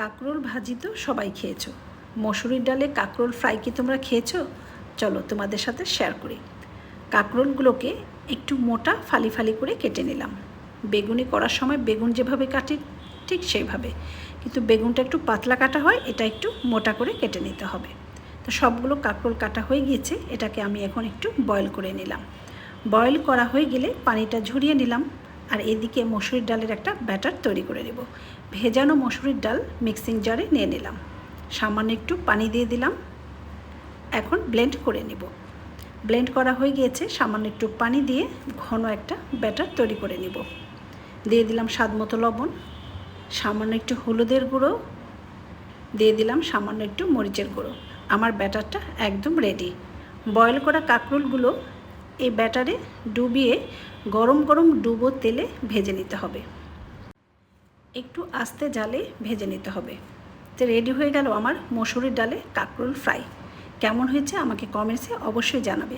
কাঁকরোল ভাজি তো সবাই খেয়েছো। মসুরির ডালে কাঁকরোল ফ্রাই কি তোমরা খেয়েছো? চলো তোমাদের সাথে শেয়ার করি। কাঁকরোলগুলোকে একটু মোটা ফালি ফালি করে কেটে নিলাম। বেগুনি করার সময় বেগুন যেভাবে কাটি, ঠিক সেইভাবে। কিন্তু বেগুনটা একটু পাতলা কাটা হয়, এটা একটু মোটা করে কেটে নিতে হবে। তো সবগুলো কাঁকরোল কাটা হয়ে গিয়েছে, এটাকে আমি এখন একটু বয়েল করে নিলাম। বয়েল করা হয়ে গেলে পানিটা ঝরিয়ে নিলাম। আর এদিকে মসুরির ডালের একটা ব্যাটার তৈরি করে নেব। ভেজানো মসুরির ডাল মিক্সিং জারে নিয়ে নিলাম। সামান্য একটু পানি দিয়ে দিলাম। এখন ব্লেন্ড করে নেব। ব্লেন্ড করা হয়ে গিয়েছে, সামান্য একটু পানি দিয়ে ঘন একটা ব্যাটার তৈরি করে নেব। দিয়ে দিলাম স্বাদ মতো লবণ, সামান্য একটু হলুদের গুঁড়ো, দিয়ে দিলাম সামান্য একটু মরিচের গুঁড়ো। আমার ব্যাটারটা একদম রেডি বয়েল করা কাঁকরোলগুলো এই ব্যাটারে ডুবিয়ে গরম গরম ডুবো তেলে ভেজে নিতে হবে। একটু আস্তে জালে ভেজে নিতে হবে। তো রেডি হয়ে গেল আমার মসুরির ডালে কাঁকরোল ফ্রাই। কেমন হয়েছে আমাকে কমেন্টসে অবশ্যই জানাবে।